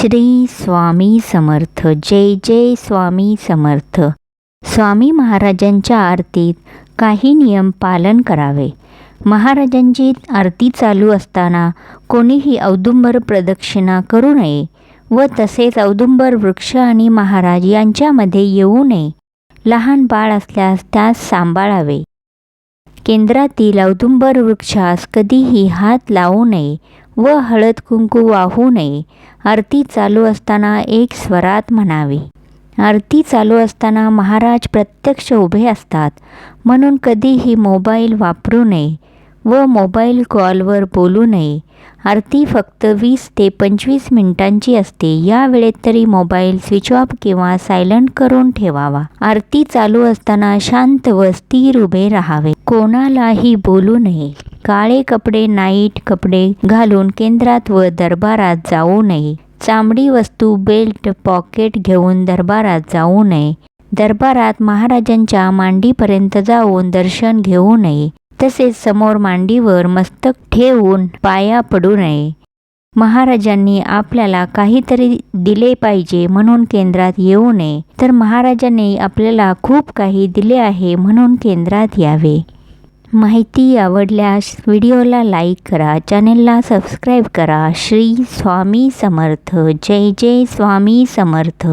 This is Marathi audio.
श्री स्वामी समर्थ. जय जय स्वामी समर्थ. स्वामी महाराजांच्या आरतीत काही नियम पालन करावे. महाराजांची आरती चालू असताना कोणीही औदुंबर प्रदक्षिणा करू नये व तसेच औदुंबर वृक्ष आणि महाराज यांच्यामध्ये येऊ नये. लहान बाळ असल्यास त्यास सांभाळावे. केंद्रातील औदुंबर वृक्षास कधीही हात लावू नये व हळद कुंकू वाहू नये. आरती चालू असताना एक स्वरात म्हणावी. आरती चालू असताना महाराज प्रत्यक्ष उभे असतात. म्हणून कधीही मोबाईल वापरू नये. व मोबाईल कॉलवर बोलू नये. आरती फक्त वीस ते पंचवीस मिनिटांची असते. या वेळेत तरी मोबाईल स्विच ऑफ किंवा सायलंट करून ठेवावा. आरती चालू असताना शांत व स्थिर उभे राहावे. कोणालाही बोलू नये. काळे कपडे नाईट कपडे घालून केंद्रात व दरबारात जाऊ नये. चामडी वस्तू बेल्ट पॉकेट घेऊन दरबारात जाऊ नये. दरबारात महाराजांच्या मांडीपर्यंत जाऊन दर्शन घेऊ नये. तसेच समोर मांडीवर मस्तक ठेवून पाया पडू नये. महाराजांनी आपल्याला काहीतरी दिले पाहिजे म्हणून केंद्रात येऊ नये. तर महाराजांनी आपल्याला खूप काही दिले आहे म्हणून केंद्रात यावे. माहिती आवडल्यास व्हिडिओला लाईक करा चॅनेलला सबस्क्राईब करा. श्री स्वामी समर्थ. जय जय स्वामी समर्थ.